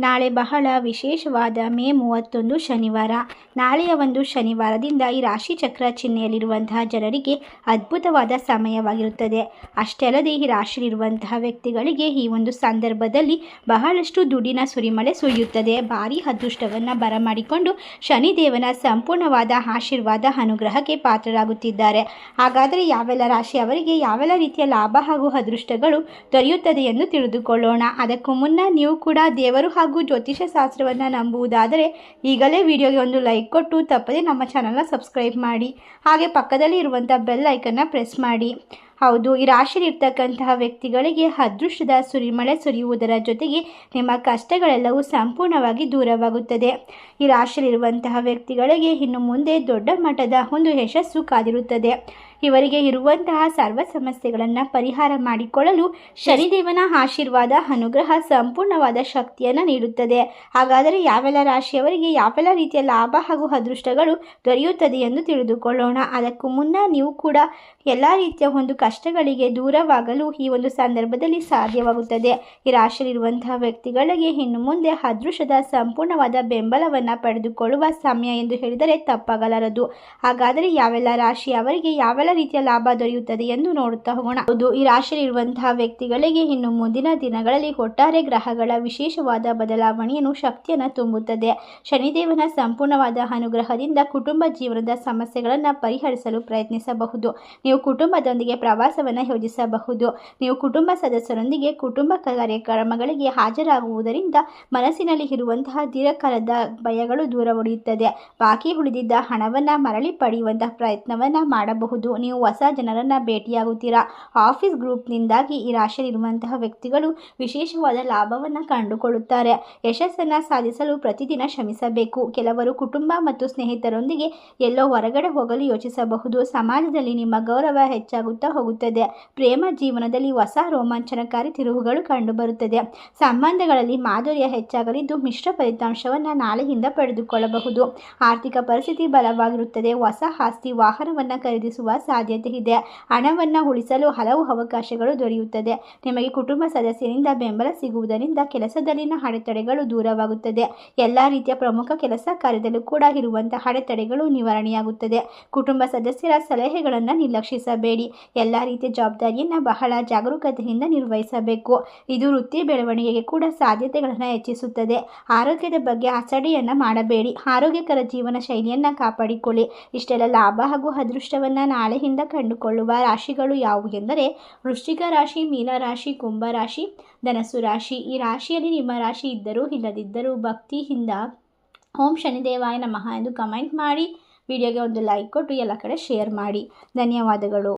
ನಾಳೆ ಬಹಳ ವಿಶೇಷವಾದ ಮೇ ಮೂವತ್ತೊಂದು ಶನಿವಾರ. ನಾಳೆಯ ಒಂದು ಶನಿವಾರದಿಂದ ಈ ರಾಶಿ ಚಕ್ರ ಚಿಹ್ನೆಯಲ್ಲಿರುವಂತಹ ಜನರಿಗೆ ಅದ್ಭುತವಾದ ಸಮಯವಾಗಿರುತ್ತದೆ. ಅಷ್ಟೇ ಅಲ್ಲದೆ ಈ ರಾಶಿಯಲ್ಲಿರುವಂತಹ ವ್ಯಕ್ತಿಗಳಿಗೆ ಈ ಒಂದು ಸಂದರ್ಭದಲ್ಲಿ ಬಹಳಷ್ಟು ದುಡ್ಡಿನ ಸುರಿಮಳೆ ಸುರಿಯುತ್ತದೆ. ಭಾರಿ ಅದೃಷ್ಟವನ್ನು ಬರಮಾಡಿಕೊಂಡು ಶನಿದೇವನ ಸಂಪೂರ್ಣವಾದ ಆಶೀರ್ವಾದ ಅನುಗ್ರಹಕ್ಕೆ ಪಾತ್ರರಾಗುತ್ತಿದ್ದಾರೆ. ಹಾಗಾದರೆ ಯಾವೆಲ್ಲ ರಾಶಿಯವರಿಗೆ ಯಾವೆಲ್ಲ ರೀತಿಯ ಲಾಭ ಹಾಗೂ ಅದೃಷ್ಟಗಳು ದೊರೆಯುತ್ತದೆ ಎಂದು ತಿಳಿದುಕೊಳ್ಳೋಣ. ಅದಕ್ಕೂ ಮುನ್ನ ನೀವು ಕೂಡ ದೇವರು ಜ್ಯೋತಿಷ ಶಾಸ್ತ್ರವನ್ನು ನಂಬುವುದಾದರೆ ಈಗಲೇ ವಿಡಿಯೋಗೆ ಒಂದು ಲೈಕ್ ಕೊಟ್ಟು ತಪ್ಪದೆ ನಮ್ಮ ಚಾನಲ್ನ ಸಬ್ಸ್ಕ್ರೈಬ್ ಮಾಡಿ. ಹಾಗೆ ಪಕ್ಕದಲ್ಲಿ ಇರುವಂಥ ಬೆಲ್ ಐಕನ್ನ ಪ್ರೆಸ್ ಮಾಡಿ. ಹೌದು, ಈ ರಾಶಿಯಲ್ಲಿರ್ತಕ್ಕಂತಹ ವ್ಯಕ್ತಿಗಳಿಗೆ ಅದೃಷ್ಟದ ಸುರಿಮಳೆ ಸುರಿಯುವುದರ ಜೊತೆಗೆ ನಿಮ್ಮ ಕಷ್ಟಗಳೆಲ್ಲವೂ ಸಂಪೂರ್ಣವಾಗಿ ದೂರವಾಗುತ್ತದೆ. ಈ ರಾಶಿಯಲ್ಲಿರುವಂತಹ ವ್ಯಕ್ತಿಗಳಿಗೆ ಇನ್ನು ಮುಂದೆ ದೊಡ್ಡ ಮಟ್ಟದ ಒಂದು ಯಶಸ್ಸು ಕಾದಿರುತ್ತದೆ. ಇವರಿಗೆ ಇರುವಂತಹ ಸರ್ವ ಸಮಸ್ಯೆಗಳನ್ನು ಪರಿಹಾರ ಮಾಡಿಕೊಳ್ಳಲು ಶನಿದೇವನ ಆಶೀರ್ವಾದ, ಅನುಗ್ರಹ, ಸಂಪೂರ್ಣವಾದ ಶಕ್ತಿಯನ್ನು ನೀಡುತ್ತದೆ. ಹಾಗಾದರೆ ಯಾವೆಲ್ಲ ರಾಶಿಯವರಿಗೆ ಯಾವೆಲ್ಲ ರೀತಿಯ ಲಾಭ ಹಾಗೂ ಅದೃಷ್ಟಗಳು ದೊರೆಯುತ್ತದೆ ಎಂದು ತಿಳಿದುಕೊಳ್ಳೋಣ. ಅದಕ್ಕೂ ಮುನ್ನ ನೀವು ಕೂಡ ಎಲ್ಲ ರೀತಿಯ ಒಂದು ಕಷ್ಟಗಳಿಗೆ ದೂರವಾಗಲು ಈ ಒಂದು ಸಂದರ್ಭದಲ್ಲಿ ಸಾಧ್ಯವಾಗುತ್ತದೆ. ಈ ರಾಶಿಯಲ್ಲಿರುವಂತಹ ವ್ಯಕ್ತಿಗಳಿಗೆ ಇನ್ನು ಮುಂದೆ ಅದೃಷ್ಟದ ಸಂಪೂರ್ಣವಾದ ಬೆಂಬಲವನ್ನು ಪಡೆದುಕೊಳ್ಳುವ ಸಮಯ ಎಂದು ಹೇಳಿದರೆ ತಪ್ಪಾಗಲಾರದು. ಹಾಗಾದರೆ ಯಾವೆಲ್ಲ ರಾಶಿ ಅವರಿಗೆ ಯಾವೆಲ್ಲ ರೀತಿಯ ಲಾಭ ದೊರೆಯುತ್ತದೆ ಎಂದು ನೋಡುತ್ತಾ ಹೋಗೋಣ. ಹೌದು, ಈ ರಾಶಿಯಲ್ಲಿರುವಂತಹ ವ್ಯಕ್ತಿಗಳಿಗೆ ಇನ್ನು ಮುಂದಿನ ದಿನಗಳಲ್ಲಿ ಒಟ್ಟಾರೆ ಗ್ರಹಗಳ ವಿಶೇಷವಾದ ಬದಲಾವಣೆಯನ್ನು ಶಕ್ತಿಯನ್ನು ತುಂಬುತ್ತದೆ. ಶನಿದೇವನ ಸಂಪೂರ್ಣವಾದ ಅನುಗ್ರಹದಿಂದ ಕುಟುಂಬ ಜೀವನದ ಸಮಸ್ಯೆಗಳನ್ನು ಪರಿಹರಿಸಲು ಪ್ರಯತ್ನಿಸಬಹುದು. ನೀವು ಕುಟುಂಬದೊಂದಿಗೆ ಪ್ರವಾಸವನ್ನು ಯೋಜಿಸಬಹುದು. ನೀವು ಕುಟುಂಬ ಸದಸ್ಯರೊಂದಿಗೆ ಕುಟುಂಬ ಕಾರ್ಯಕ್ರಮಗಳಿಗೆ ಹಾಜರಾಗುವುದರಿಂದ ಮನಸ್ಸಿನಲ್ಲಿ ಇರುವಂತಹ ದೀರ್ಘಕಾಲದ ಭಯಗಳು ದೂರ ಉಳಿಯುತ್ತದೆ ಬಾಕಿ ಉಳಿದಿದ್ದ ಹಣವನ್ನು ಮರಳಿ ಪಡೆಯುವಂತಹ ಪ್ರಯತ್ನವನ್ನು ಮಾಡಬಹುದು. ನೀವು ಹೊಸ ಜನರನ್ನು ಭೇಟಿಯಾಗುತ್ತೀರಾ? ಆಫೀಸ್ ಗ್ರೂಪ್ನಿಂದಾಗಿ ಈ ರಾಶಿಯಲ್ಲಿರುವಂತಹ ವ್ಯಕ್ತಿಗಳು ವಿಶೇಷವಾದ ಲಾಭವನ್ನು ಕಂಡುಕೊಳ್ಳುತ್ತಾರೆ. ಯಶಸ್ಸನ್ನು ಸಾಧಿಸಲು ಪ್ರತಿದಿನ ಶ್ರಮಿಸಬೇಕು. ಕೆಲವರು ಕುಟುಂಬ ಮತ್ತು ಸ್ನೇಹಿತರೊಂದಿಗೆ ಎಲ್ಲೋ ಹೊರಗಡೆ ಹೋಗಲು ಯೋಚಿಸಬಹುದು. ಸಮಾಜದಲ್ಲಿ ನಿಮ್ಮ ಗೌರವ ಹೆಚ್ಚಾಗುತ್ತಾ ಹೋಗುತ್ತದೆ. ಪ್ರೇಮ ಜೀವನದಲ್ಲಿ ಹೊಸ ರೋಮಾಂಚನಕಾರಿ ತಿರುವುಗಳು ಕಂಡುಬರುತ್ತದೆ. ಸಂಬಂಧಗಳಲ್ಲಿ ಮಾಧುರ್ಯ ಹೆಚ್ಚಾಗಲಿದ್ದು ಮಿಶ್ರ ಫಲಿತಾಂಶವನ್ನು ನಾಳೆಯಿಂದ ಪಡೆದುಕೊಳ್ಳಬಹುದು. ಆರ್ಥಿಕ ಪರಿಸ್ಥಿತಿ ಬಲವಾಗಿರುತ್ತದೆ. ಹೊಸ ಆಸ್ತಿ, ವಾಹನವನ್ನು ಖರೀದಿಸುವ ಸಾಧ್ಯತೆ ಇದೆ. ಹಣವನ್ನು ಉಳಿಸಲು ಹಲವು ಅವಕಾಶಗಳು ದೊರೆಯುತ್ತದೆ. ನಿಮಗೆ ಕುಟುಂಬ ಸದಸ್ಯರಿಂದ ಬೆಂಬಲ ಸಿಗುವುದರಿಂದ ಕೆಲಸದಲ್ಲಿನ ಅಡೆತಡೆಗಳು ದೂರವಾಗುತ್ತದೆ. ಎಲ್ಲ ರೀತಿಯ ಪ್ರಮುಖ ಕೆಲಸ ಕಾರ್ಯದಲ್ಲೂ ಕೂಡ ಇರುವಂತಹ ಅಡೆತಡೆಗಳು ನಿವಾರಣೆಯಾಗುತ್ತದೆ. ಕುಟುಂಬ ಸದಸ್ಯರ ಸಲಹೆಗಳನ್ನು ನಿರ್ಲಕ್ಷಿಸಬೇಡಿ. ಎಲ್ಲ ರೀತಿಯ ಜವಾಬ್ದಾರಿಯನ್ನು ಬಹಳ ಜಾಗರೂಕತೆಯಿಂದ ನಿರ್ವಹಿಸಬೇಕು. ಇದು ವೃತ್ತಿ ಬೆಳವಣಿಗೆಗೆ ಕೂಡ ಸಾಧ್ಯತೆಗಳನ್ನು ಹೆಚ್ಚಿಸುತ್ತದೆ. ಆರೋಗ್ಯದ ಬಗ್ಗೆ ಅಸಡೆಯನ್ನು ಮಾಡಬೇಡಿ. ಆರೋಗ್ಯಕರ ಜೀವನ ಶೈಲಿಯನ್ನು ಕಾಪಾಡಿಕೊಳ್ಳಿ. ಇಷ್ಟೆಲ್ಲ ಲಾಭ ಹಾಗೂ ಅದೃಷ್ಟವನ್ನು ನಾಳೆಯಿಂದ ಕಂಡುಕೊಳ್ಳುವ ರಾಶಿಗಳು ಯಾವುವು ಎಂದರೆ ವೃಶ್ಚಿಕ ರಾಶಿ, ಮೀನ ರಾಶಿ, ಕುಂಭ ರಾಶಿ, ಧನಸ್ಸು ರಾಶಿ. ಈ ರಾಶಿಯಲ್ಲಿ ನಿಮ್ಮ ರಾಶಿ ಇದ್ದರೂ ಇಲ್ಲದಿದ್ದರೂ ಭಕ್ತಿಯಿಂದ ಓಂ ಶನಿದೇವಾಯ ನಮಃ ಎಂದು ಕಮೆಂಟ್ ಮಾಡಿ. ವಿಡಿಯೋಗೆ ಒಂದು ಲೈಕ್ ಕೊಟ್ಟು ಎಲ್ಲ ಕಡೆ ಶೇರ್ ಮಾಡಿ. ಧನ್ಯವಾದಗಳು.